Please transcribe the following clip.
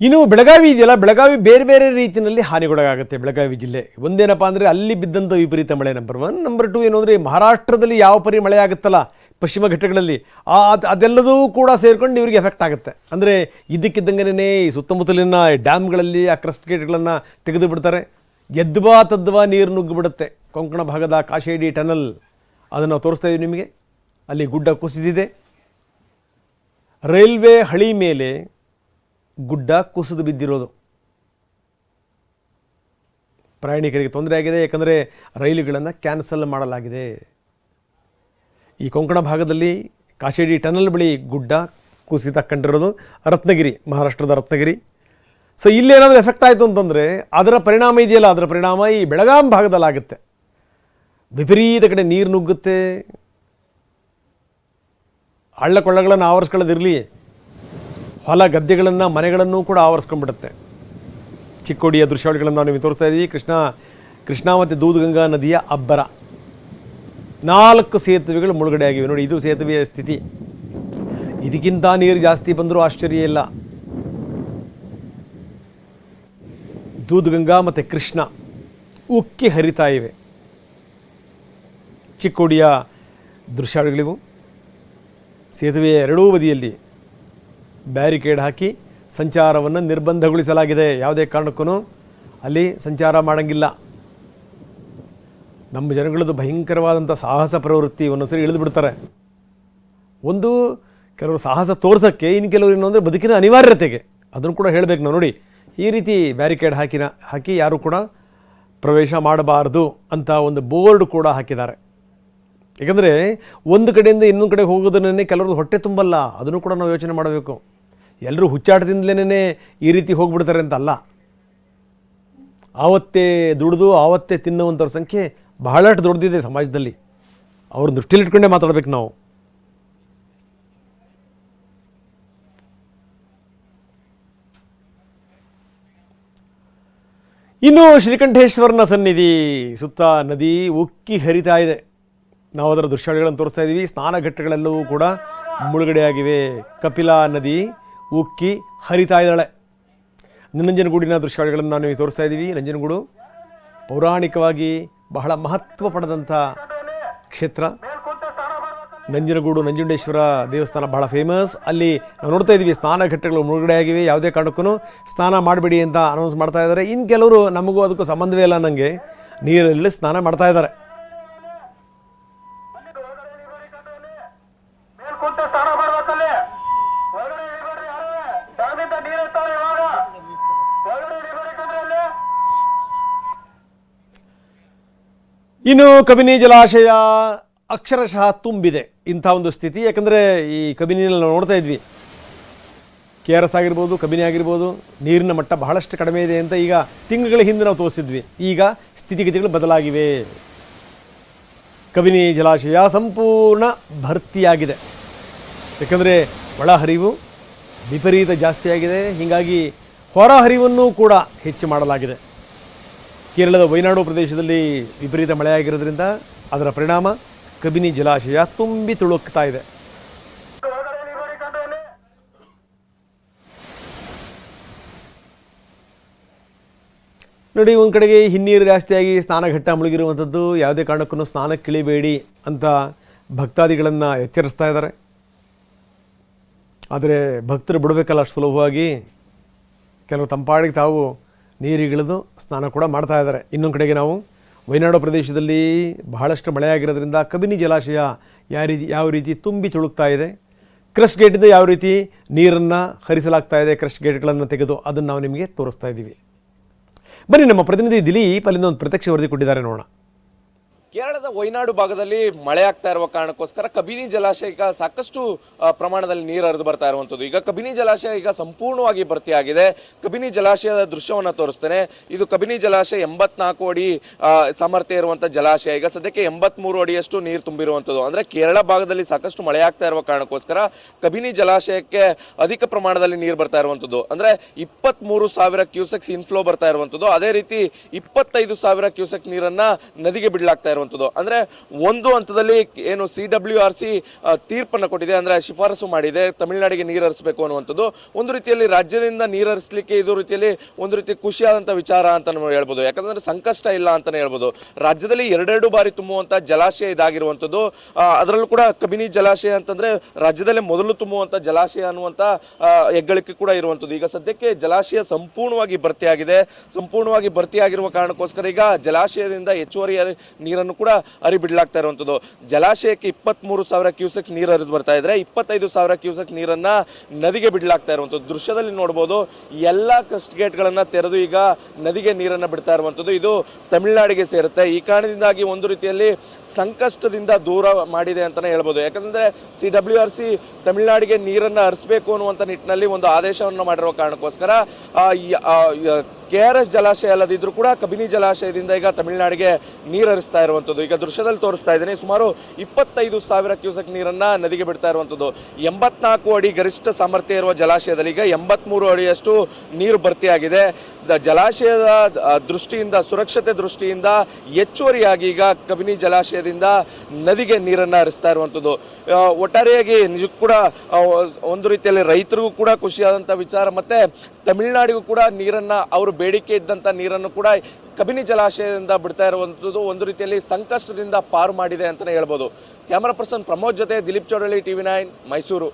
ಇನ್ನು ಬೆಳಗಾವಿ ಇದೆಯಲ್ಲ, ಬೆಳಗಾವಿ ಬೇರೆ ಬೇರೆ ರೀತಿಯಲ್ಲಿ ಹಾನಿಗೊಳಗಾಗುತ್ತೆ ಬೆಳಗಾವಿ ಜಿಲ್ಲೆ. ಒಂದೇನಪ್ಪ ಅಂದರೆ ಅಲ್ಲಿ ಬಿದ್ದಂಥ ವಿಪರೀತ ಮಳೆ ನಂಬರ್ ಒನ್ ನಂಬರ್ ಟು ಏನು ಅಂದರೆ ಮಹಾರಾಷ್ಟ್ರದಲ್ಲಿ ಯಾವ ಪರಿ ಮಳೆ ಆಗುತ್ತಲ್ಲ ಪಶ್ಚಿಮ ಘಟ್ಟಗಳಲ್ಲಿ, ಆ ಅದ್- ಅದೆಲ್ಲದೂ ಕೂಡ ಸೇರ್ಕೊಂಡು ಇವರಿಗೆ ಎಫೆಕ್ಟ್ ಆಗುತ್ತೆ. ಅಂದರೆ ಇದಕ್ಕಿದ್ದಂಗೆನೇ ಈ ಸುತ್ತಮುತ್ತಲಿನ ಡ್ಯಾಮ್ಗಳಲ್ಲಿ ಆ ಕ್ರಸ್ಟ್ ಗೇಟ್ಗಳನ್ನು ತೆಗೆದು ಬಿಡ್ತಾರೆ ಎದ್ವಾ ತದ್ವಾ ನೀರು ನುಗ್ಗಿಬಿಡುತ್ತೆ. ಕೊಂಕಣ ಭಾಗದ ಕಾಶೇಡಿ ಟನಲ್ ಅದನ್ನು ತೋರಿಸ್ತಾ ಇದ್ದೀವಿ ನಿಮಗೆ. ಅಲ್ಲಿ ಗುಡ್ಡ ಕುಸಿದಿದೆ. ರೈಲ್ವೆ ಹಳಿ ಮೇಲೆ ಗುಡ್ಡ ಕುಸಿದು ಬಿದ್ದಿರೋದು. ಪ್ರಯಾಣಿಕರಿಗೆ ತೊಂದರೆ ಆಗಿದೆ, ಯಾಕಂದರೆ ರೈಲುಗಳನ್ನು ಕ್ಯಾನ್ಸಲ್ ಮಾಡಲಾಗಿದೆ. ಈ ಕೊಂಕಣ ಭಾಗದಲ್ಲಿ ಕಾಶೇಡಿ ಟನಲ್ ಬಳಿ ಗುಡ್ಡ ಕುಸಿತ ಕಂಡಿರೋದು ರತ್ನಗಿರಿ, ಮಹಾರಾಷ್ಟ್ರದ ರತ್ನಗಿರಿ. ಸೊ ಇಲ್ಲೇನಾದರೂ ಎಫೆಕ್ಟ್ ಆಯಿತು ಅಂತಂದರೆ, ಅದರ ಪರಿಣಾಮ ಇದೆಯಲ್ಲ, ಅದರ ಪರಿಣಾಮ ಈ ಬೆಳಗಾಂ ಭಾಗದಲ್ಲಾಗುತ್ತೆ. ವಿಪರೀತ ಕಡೆ ನೀರು ನುಗ್ಗುತ್ತೆ. ಹಳ್ಳ ಕೊಳ್ಳಗಳನ್ನು ಆವರಿಸ್ಕೊಳ್ಳೋದಿರಲಿ. ಹೊಲ ಗದ್ದೆಗಳನ್ನು ಮನೆಗಳನ್ನು ಕೂಡ ಆವರಿಸ್ಕೊಂಡ್ಬಿಡುತ್ತೆ. ಚಿಕ್ಕೋಡಿಯ ದೃಶ್ಯಾವಳಿಗಳನ್ನು ನಾವು ನಿಮಗೆ ತೋರಿಸ್ತಾ ಇದ್ದೀವಿ ಕೃಷ್ಣ, ಕೃಷ್ಣಾ ಮತ್ತು ದೂದಗಂಗಾ ನದಿಯ ಅಬ್ಬರ. ನಾಲ್ಕು ಸೇತುವೆಗಳು ಮುಳುಗಡೆ ಆಗಿವೆ. ನೋಡಿ, ಇದು ಸೇತುವೆಯ ಸ್ಥಿತಿ. ಇದಕ್ಕಿಂತ ನೀರು ಜಾಸ್ತಿ ಬಂದರೂ ಆಶ್ಚರ್ಯ ಇಲ್ಲ. ದೂದಗಂಗಾ ಮತ್ತು ಕೃಷ್ಣ ಉಕ್ಕಿ ಹರಿತಾ ಇವೆ. ಚಿಕ್ಕೋಡಿಯ ದೃಶ್ಯಾವಳಿಗಳಿವು ಸೇತುವೆಯ ಎರಡೂ ಬದಿಯಲ್ಲಿ ಬ್ಯಾರಿಕೇಡ್ ಹಾಕಿ ಸಂಚಾರವನ್ನು ನಿರ್ಬಂಧಗೊಳಿಸಲಾಗಿದೆ. ಯಾವುದೇ ಕಾರಣಕ್ಕೂ ಅಲ್ಲಿ ಸಂಚಾರ ಮಾಡೋಂಗಿಲ್ಲ. ನಮ್ಮ ಜನಗಳದ್ದು ಭಯಂಕರವಾದಂಥ ಸಾಹಸ ಪ್ರವೃತ್ತಿ ಒಂದೊಂದ್ಸರಿ ಇಳಿದು ಬಿಡ್ತಾರೆ ಒಂದು ಕೆಲವರು ಸಾಹಸ ತೋರಿಸೋಕ್ಕೆ, ಇನ್ನು ಕೆಲವರು ಏನು ಅಂದರೆ ಬದುಕಿನ ಅನಿವಾರ್ಯತೆಗೆ. ಅದನ್ನು ಕೂಡ ಹೇಳಬೇಕು ನಾವು. ನೋಡಿ, ಈ ರೀತಿ ಬ್ಯಾರಿಕೇಡ್ ಹಾಕಿನ, ಹಾಕಿ ಯಾರೂ ಕೂಡ ಪ್ರವೇಶ ಮಾಡಬಾರ್ದು ಅಂತ ಒಂದು ಬೋರ್ಡ್ ಕೂಡ ಹಾಕಿದ್ದಾರೆ. ಏಕೆಂದರೆ ಒಂದು ಕಡೆಯಿಂದ ಇನ್ನೊಂದು ಕಡೆ ಹೋಗೋದನ್ನೇ ಕೆಲವ್ರದ್ದು ಹೊಟ್ಟೆ ತುಂಬಲ್ಲ. ಅದನ್ನು ಕೂಡ ನಾವು ಯೋಚನೆ ಮಾಡಬೇಕು. ಎಲ್ಲರೂ ಹುಚ್ಚಾಟದಿಂದಲೇ ಈ ರೀತಿ ಹೋಗ್ಬಿಡ್ತಾರೆ ಅಂತಲ್ಲ. ಆವತ್ತೇ ದುಡಿದು, ಆವತ್ತೇ ತಿನ್ನುವಂಥವ್ರ ಸಂಖ್ಯೆ ಬಹಳಷ್ಟು ದೊಡ್ಡದಿದೆ ಸಮಾಜದಲ್ಲಿ. ಅವ್ರ ದೃಷ್ಟಿಲಿಟ್ಕೊಂಡೇ ಮಾತಾಡ್ಬೇಕು ನಾವು. ಇನ್ನು ಶ್ರೀಕಂಠೇಶ್ವರನ ಸನ್ನಿಧಿ, ಸುತ್ತ ನದಿ ಉಕ್ಕಿ ಹರಿತಾ ಇದೆ. ನಾವು ಅದರ ದೃಶ್ಯಗಳನ್ನು ತೋರಿಸ್ತಾ ಇದ್ದೀವಿ ಸ್ನಾನಘಟ್ಟಗಳೆಲ್ಲವೂ ಕೂಡ ಮುಳುಗಡೆಯಾಗಿವೆ. ಕಪಿಲಾ ನದಿ ಉಕ್ಕಿ ಹರಿತಾ ಇದ್ದಾಳೆ. ನಂಜನಗೂಡಿನ ದೃಶ್ಯಗಳನ್ನು ನಾವು ನಿಮಗೆ ತೋರಿಸ್ತಾ ಇದ್ದೀವಿ. ನಂಜನಗೂಡು ಪೌರಾಣಿಕವಾಗಿ ಬಹಳ ಮಹತ್ವ ಪಡೆದಂಥ ಕ್ಷೇತ್ರ. ನಂಜನಗೂಡು ನಂಜುಂಡೇಶ್ವರ ದೇವಸ್ಥಾನ ಬಹಳ ಫೇಮಸ್ ಅಲ್ಲಿ ನಾವು ನೋಡ್ತಾ ಇದ್ದೀವಿ ಸ್ನಾನಘಟ್ಟಗಳು ಮುಳುಗಡೆ ಆಗಿವೆ. ಯಾವುದೇ ಕಾರಣಕ್ಕೂ ಸ್ನಾನ ಮಾಡಬೇಡಿ ಅಂತ ಅನೌನ್ಸ್ ಮಾಡ್ತಾ ಇದ್ದಾರೆ. ಇನ್ನು ಕೆಲವರು ನಮಗೂ ಅದಕ್ಕೂ ಸಂಬಂಧವೇ ಇಲ್ಲ ನನಗೆ ನೀರಲ್ಲಿ ಸ್ನಾನ ಮಾಡ್ತಾ ಇದ್ದಾರೆ. ಇನ್ನು ಕಬಿನಿ ಜಲಾಶಯ ಅಕ್ಷರಶಃ ತುಂಬಿದೆ. ಇಂಥ ಒಂದು ಸ್ಥಿತಿ. ಯಾಕಂದರೆ ಈ ಕಬಿನಿನಲ್ಲಿ ನಾವು ನೋಡ್ತಾ ಇದ್ವಿ. ಕೆ ಆರ್ ಎಸ್ ಆಗಿರ್ಬೋದು, ಕಬಿನಿ ಆಗಿರ್ಬೋದು, ನೀರಿನ ಮಟ್ಟ ಬಹಳಷ್ಟು ಕಡಿಮೆ ಇದೆ ಅಂತ ಈಗ ತಿಂಗಳ ಹಿಂದೆ ನಾವು ತೋರಿಸಿದ್ವಿ. ಈಗ ಸ್ಥಿತಿಗತಿಗಳು ಬದಲಾಗಿವೆ. ಕಬಿನಿ ಜಲಾಶಯ ಸಂಪೂರ್ಣ ಭರ್ತಿಯಾಗಿದೆ. ಯಾಕಂದರೆ ಒಳಹರಿವು ವಿಪರೀತ ಜಾಸ್ತಿಯಾಗಿದೆ. ಹೀಗಾಗಿ ಹೊರಹರಿವನ್ನು ಕೂಡ ಹೆಚ್ಚು ಮಾಡಲಾಗಿದೆ. ಕೇರಳದ ವಯನಾಡು ಪ್ರದೇಶದಲ್ಲಿ ವಿಪರೀತ ಮಳೆಯಾಗಿರೋದ್ರಿಂದ ಅದರ ಪರಿಣಾಮ ಕಬಿನಿ ಜಲಾಶಯ ತುಂಬಿ ತುಳುಕ್ತಾ ಇದೆ. ನೋಡಿ, ಒಂದು ಕಡೆಗೆ ಹಿನ್ನೀರು ಜಾಸ್ತಿಯಾಗಿ ಸ್ನಾನಘಟ್ಟ ಮುಳುಗಿರುವಂಥದ್ದು, ಯಾವುದೇ ಕಾರಣಕ್ಕೂ ಸ್ನಾನಕ್ಕಿಳಿಬೇಡಿ ಅಂತ ಭಕ್ತಾದಿಗಳನ್ನು ಎಚ್ಚರಿಸ್ತಾ ಇದ್ದಾರೆ. ಆದರೆ ಭಕ್ತರು ಬಿಡಬೇಕಲ್ಲ ಸುಲಭವಾಗಿ. ಕೆಲವು ತಂಪಾಡಿಗೆ ತಾವು ನೀರಿಗಿಳಿದು ಸ್ನಾನ ಕೂಡ ಮಾಡ್ತಾ ಇದ್ದಾರೆ. ಇನ್ನೊಂದು ಕಡೆಗೆ ನಾವು ವಯನಾಡು ಪ್ರದೇಶದಲ್ಲಿ ಬಹಳಷ್ಟು ಮಳೆಯಾಗಿರೋದ್ರಿಂದ ಕಬಿನಿ ಜಲಾಶಯ ಯಾವ ರೀತಿ ಯಾವ ರೀತಿ ತುಂಬಿ ತುಳುಕ್ತಾ ಇದೆ, ಕ್ರಸ್ಟ್ ಗೇಟಿಂದ ಯಾವ ರೀತಿ ನೀರನ್ನು ಹರಿಸಲಾಗ್ತಾ ಇದೆ, ಕ್ರಸ್ಟ್ ಗೇಟ್ಗಳನ್ನು ತೆಗೆದು ಅದನ್ನು ನಾವು ನಿಮಗೆ ತೋರಿಸ್ತಾ ಇದ್ದೀವಿ. ಬನ್ನಿ ನಮ್ಮ ಪ್ರತಿನಿಧಿ ದಿಲೀಪ್ ಅಲ್ಲಿಂದ ಒಂದು ಪ್ರತ್ಯಕ್ಷ ವರದಿ ಕೊಟ್ಟಿದ್ದಾರೆ ನೋಡೋಣ. ಕೇರಳದ ವೈನಾಡು ಭಾಗದಲ್ಲಿ ಮಳೆ ಆಗ್ತಾ ಇರುವ ಕಾರಣಕ್ಕೋಸ್ಕರ ಕಬಿನಿ ಜಲಾಶಯ ಈಗ ಸಾಕಷ್ಟು ಪ್ರಮಾಣದಲ್ಲಿ ನೀರು ಹರಿದು ಬರ್ತಾ ಇರುವಂಥದ್ದು. ಈಗ ಕಬಿನಿ ಜಲಾಶಯ ಈಗ ಸಂಪೂರ್ಣವಾಗಿ ಭರ್ತಿಯಾಗಿದೆ ಕಬಿನಿ ಜಲಾಶಯದ ದೃಶ್ಯವನ್ನು ತೋರಿಸ್ತೇನೆ. ಇದು ಕಬಿನಿ ಜಲಾಶಯ ಎಂಬತ್ನಾಲ್ಕು ಅಡಿ ಸಾಮರ್ಥ್ಯ ಇರುವಂಥ ಜಲಾಶಯ. ಈಗ ಸದ್ಯಕ್ಕೆ ಎಂಬತ್ಮೂರು ಅಡಿಯಷ್ಟು ನೀರು ತುಂಬಿರುವಂಥದ್ದು. ಅಂದರೆ ಕೇರಳ ಭಾಗದಲ್ಲಿ ಸಾಕಷ್ಟು ಮಳೆ ಆಗ್ತಾ ಇರುವ ಕಾರಣಕ್ಕೋಸ್ಕರ ಕಬಿನಿ ಜಲಾಶಯಕ್ಕೆ ಅಧಿಕ ಪ್ರಮಾಣದಲ್ಲಿ ನೀರು ಬರ್ತಾ ಇರುವಂಥದ್ದು. ಅಂದರೆ ಇಪ್ಪತ್ತ್ಮೂರು ಸಾವಿರ ಕ್ಯೂಸೆಕ್ಸ್ ಇನ್ಫ್ಲೋ ಬರ್ತಾ ಇರುವಂಥದ್ದು. ಅದೇ ರೀತಿ ಇಪ್ಪತ್ತೈದು ಸಾವಿರ ಕ್ಯೂಸೆಕ್ ನೀರನ್ನು ನದಿಗೆ ಬಿಡಲಾಗ್ತಾ ಇರುವಂಥದ್ದು. ಇರುವಂಥದ್ದು ಅಂದರೆ ಒಂದು ಹಂತದಲ್ಲಿ ಏನು ಸಿ ಡಬ್ಲ್ಯೂ ಆರ್ ಸಿ ತೀರ್ಪನ್ನು ಕೊಟ್ಟಿದೆ, ಅಂದರೆ ಶಿಫಾರಸು ಮಾಡಿದೆ, ತಮಿಳುನಾಡಿಗೆ ನೀರು ಹರಿಸಬೇಕು ಅನ್ನುವಂಥದ್ದು. ಒಂದು ರೀತಿಯಲ್ಲಿ ರಾಜ್ಯದಿಂದ ನೀರು ಹರಿಸಲಿಕ್ಕೆ ಇದು ರೀತಿಯಲ್ಲಿ ಒಂದು ರೀತಿ ಖುಷಿಯಾದಂಥ ವಿಚಾರ ಅಂತ ನಾವು ಹೇಳ್ಬೋದು. ಯಾಕಂದರೆ ಸಂಕಷ್ಟ ಇಲ್ಲ ಅಂತಲೇ ಹೇಳ್ಬೋದು. ರಾಜ್ಯದಲ್ಲಿ ಎರಡೆರಡು ಬಾರಿ ತುಂಬುವಂಥ ಜಲಾಶಯ ಇದಾಗಿರುವಂಥದ್ದು. ಅದರಲ್ಲೂ ಕೂಡ ಕಬಿನಿ ಜಲಾಶಯ ಅಂತಂದರೆ ರಾಜ್ಯದಲ್ಲೇ ಮೊದಲು ತುಂಬುವಂಥ ಜಲಾಶಯ ಅನ್ನುವಂಥ ಹೆಗ್ಗಳಿಕೆ ಕೂಡ ಇರುವಂಥದ್ದು. ಈಗ ಸದ್ಯಕ್ಕೆ ಜಲಾಶಯ ಸಂಪೂರ್ಣವಾಗಿ ಭರ್ತಿಯಾಗಿದೆ. ಸಂಪೂರ್ಣವಾಗಿ ಭರ್ತಿಯಾಗಿರುವ ಕಾರಣಕ್ಕೋಸ್ಕರ ಈಗ ಜಲಾಶಯದಿಂದ ಹೆಚ್ಚುವರಿ ನೀರನ್ನು ಕೂಡ ಹರಿಬಿಡ್ಲಾಗ್ತಾ ಇರುವಂಥದ್ದು ಜಲಾಶಯಕ್ಕೆ ಇಪ್ಪತ್ಮೂರು ಸಾವಿರ ಕ್ಯೂಸೆಕ್ಸ್ ನೀರು ಹರಿದು ಬರ್ತಾ ಇದ್ರೆ ಇಪ್ಪತ್ತೈದು ಸಾವಿರ ಕ್ಯೂಸೆಕ್ ನೀರನ್ನ ನದಿಗೆ ಬಿಡ್ಲಾಗ್ತಾ ಇರುವಂಥದ್ದು ದೃಶ್ಯದಲ್ಲಿ ನೋಡ್ಬೋದು, ಎಲ್ಲ ಕಸ್ಟ್ ಗೇಟ್ಗಳನ್ನ ತೆರೆದು ಈಗ ನದಿಗೆ ನೀರನ್ನ ಬಿಡ್ತಾ ಇರುವಂಥದ್ದು ಇದು ತಮಿಳುನಾಡಿಗೆ ಸೇರುತ್ತೆ. ಈ ಕಾರಣದಿಂದಾಗಿ ಒಂದು ರೀತಿಯಲ್ಲಿ ಸಂಕಷ್ಟದಿಂದ ದೂರ ಮಾಡಿದೆ ಅಂತಾನೆ ಹೇಳ್ಬೋದು. ಯಾಕಂದ್ರೆ ಸಿ ಡಬ್ಲ್ಯೂ ಆರ್ ಸಿ ತಮಿಳುನಾಡಿಗೆ ನೀರನ್ನ ಹರಿಸಬೇಕು ಅನ್ನುವಂಥ ನಿಟ್ಟಿನಲ್ಲಿ ಒಂದು ಆದೇಶವನ್ನು ಮಾಡಿರುವ ಕಾರಣಕ್ಕೋಸ್ಕರ ಕೆ ಆರ್ ಎಸ್ ಜಲಾಶಯ ಅಲ್ಲದಿದ್ದರೂ ಕೂಡ ಕಬಿನಿ ಜಲಾಶಯದಿಂದ ಈಗ ತಮಿಳುನಾಡಿಗೆ ನೀರು ಹರಿಸ್ತಾ ಇರುವಂಥದ್ದು. ಈಗ ದೃಶ್ಯದಲ್ಲಿ ತೋರಿಸ್ತಾ ಇದ್ದೀನಿ, ಸುಮಾರು ಇಪ್ಪತ್ತೈದು ಸಾವಿರ ಕ್ಯೂಸೆಕ್ ನೀರನ್ನ ನದಿಗೆ ಬಿಡ್ತಾ ಇರುವಂಥದ್ದು. ಎಂಬತ್ನಾಲ್ಕು ಅಡಿ ಗರಿಷ್ಠ ಸಾಮರ್ಥ್ಯ ಇರುವ ಜಲಾಶಯದಲ್ಲಿ ಈಗ ಎಂಬತ್ಮೂರು ಅಡಿಯಷ್ಟು ನೀರು ಭರ್ತಿಯಾಗಿದೆ. ಜಲಾಶಯದ ದೃಷ್ಟಿಯಿಂದ, ಸುರಕ್ಷತೆ ದೃಷ್ಟಿಯಿಂದ ಹೆಚ್ಚುವರಿಯಾಗಿ ಈಗ ಕಬಿನಿ ಜಲಾಶಯದಿಂದ ನದಿಗೆ ನೀರನ್ನು ಹರಿಸ್ತಾ ಇರುವಂಥದ್ದು. ಒಟ್ಟಾರೆಯಾಗಿ ನಿಜಕ್ಕೂ ಕೂಡ ಒಂದು ರೀತಿಯಲ್ಲಿ ರೈತರಿಗೂ ಕೂಡ ಖುಷಿಯಾದಂಥ ವಿಚಾರ ಮತ್ತು ತಮಿಳುನಾಡಿಗೂ ಕೂಡ ನೀರನ್ನು, ಅವರು ಬೇಡಿಕೆ ಇದ್ದಂಥ ನೀರನ್ನು ಕೂಡ ಕಬಿನಿ ಜಲಾಶಯದಿಂದ ಬಿಡ್ತಾ ಇರುವಂಥದ್ದು ಒಂದು ರೀತಿಯಲ್ಲಿ ಸಂಕಷ್ಟದಿಂದ ಪಾರು ಮಾಡಿದೆ ಅಂತಲೇ ಹೇಳ್ಬೋದು. ಕ್ಯಾಮರಾ ಪರ್ಸನ್ ಪ್ರಮೋದ್ ಜೊತೆ ದಿಲೀಪ್ ಚೌಡಳ್ಳಿ, ಟಿವಿ ನೈನ್, ಮೈಸೂರು.